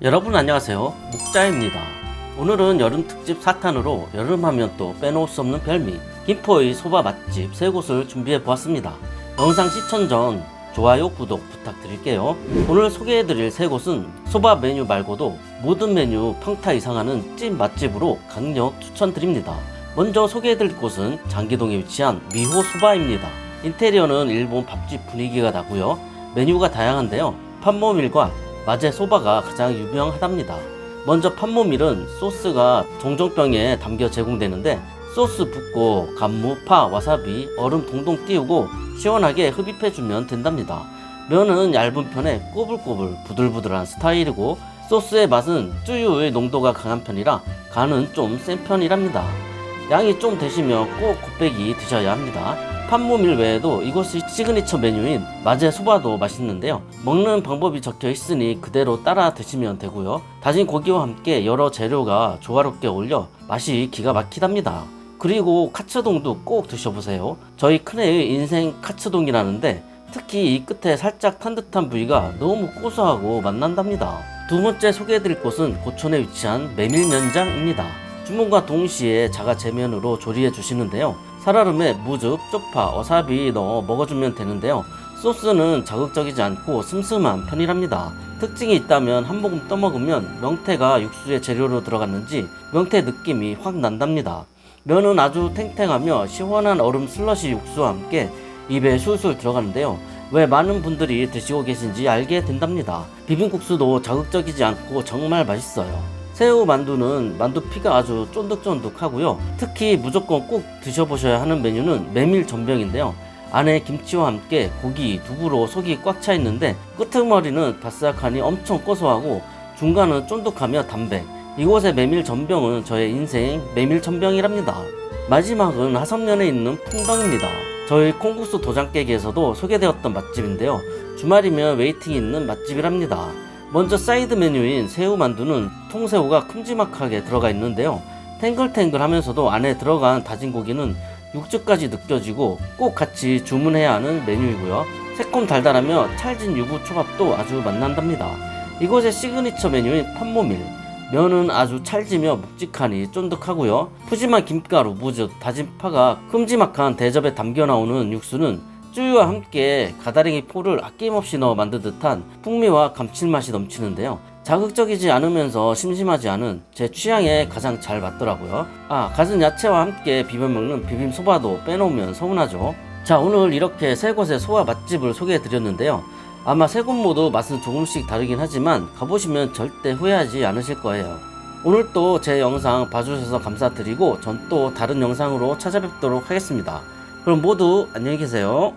여러분 안녕하세요. 묵자입니다. 오늘은 여름 특집 4탄으로 여름하면 또 빼놓을 수 없는 별미 김포의 소바 맛집 세 곳을 준비해 보았습니다. 영상 시청 전 좋아요 구독 부탁드릴게요. 오늘 소개해드릴 세 곳은 소바 메뉴 말고도 모든 메뉴 평타 이상하는 찐 맛집으로 강력 추천드립니다. 먼저 소개해드릴 곳은 장기동에 위치한 미호 소바입니다. 인테리어는 일본 밥집 분위기가 나고요. 메뉴가 다양한데요. 판모밀과 마제 소바가 가장 유명하답니다. 먼저 판모밀은 소스가 종종병에 담겨 제공되는데 소스 붓고 간무, 파, 와사비, 얼음 동동 띄우고 시원하게 흡입해주면 된답니다. 면은 얇은 편에 꼬불꼬불 부들부들한 스타일이고 소스의 맛은 쯔유의 농도가 강한 편이라 간은 좀 센 편이랍니다. 양이 좀 되시면 꼭 곱빼기 드셔야 합니다. 판모밀 외에도 이곳의 시그니처 메뉴인 마제 소바도 맛있는데요. 먹는 방법이 적혀 있으니 그대로 따라 드시면 되고요. 다진 고기와 함께 여러 재료가 조화롭게 어울려 맛이 기가 막히답니다. 그리고 카츠동도 꼭 드셔보세요. 저희 큰애의 인생 카츠동이라는데 특히 이 끝에 살짝 탄 듯한 부위가 너무 고소하고 맛난답니다. 두 번째 소개해드릴 곳은 고촌에 위치한 메밀면장입니다. 주문과 동시에 자가 제면으로 조리해 주시는데요. 살얼음에 무즙, 쪽파, 와사비 넣어 먹어주면 되는데요. 소스는 자극적이지 않고 슴슴한 편이랍니다. 특징이 있다면 한 모금 떠먹으면 명태가 육수의 재료로 들어갔는지 명태 느낌이 확 난답니다. 면은 아주 탱탱하며 시원한 얼음 슬러시 육수와 함께 입에 술술 들어가는데요. 왜 많은 분들이 드시고 계신지 알게 된답니다. 비빔국수도 자극적이지 않고 정말 맛있어요. 새우 만두는 만두 피가 아주 쫀득쫀득하고요. 특히 무조건 꼭 드셔보셔야 하는 메뉴는 메밀 전병인데요. 안에 김치와 함께 고기, 두부로 속이 꽉 차 있는데 끄트머리는 바삭하니 엄청 고소하고 중간은 쫀득하며 담백. 이곳의 메밀 전병은 저의 인생 메밀 전병이랍니다. 마지막은 하성면에 있는 풍덩입니다. 저희 콩국수 도장 깨기에서도 소개되었던 맛집인데요. 주말이면 웨이팅이 있는 맛집이랍니다. 먼저 사이드 메뉴인 새우 만두는 통새우가 큼지막하게 들어가 있는데요. 탱글탱글 하면서도 안에 들어간 다진 고기는 육즙까지 느껴지고 꼭 같이 주문해야 하는 메뉴이고요. 새콤 달달하며 찰진 유부 초밥도 아주 맛난답니다. 이곳의 시그니처 메뉴인 판모밀. 면은 아주 찰지며 묵직하니 쫀득하고요. 푸짐한 김가루, 무즙, 다진 파가 큼지막한 대접에 담겨 나오는 육수는 쯔유와 함께 가다랭이 포를 아낌없이 넣어 만든 듯한 풍미와 감칠맛이 넘치는데요. 자극적이지 않으면서 심심하지 않은 제 취향에 가장 잘 맞더라고요. 아, 갖은 야채와 함께 비벼 먹는 비빔 소바도 빼놓으면 서운하죠. 자, 오늘 이렇게 세 곳의 소화 맛집을 소개해 드렸는데요. 아마 세 곳 모두 맛은 조금씩 다르긴 하지만 가보시면 절대 후회하지 않으실 거예요. 오늘 또 제 영상 봐주셔서 감사드리고 전 또 다른 영상으로 찾아뵙도록 하겠습니다. 그럼 모두 안녕히 계세요.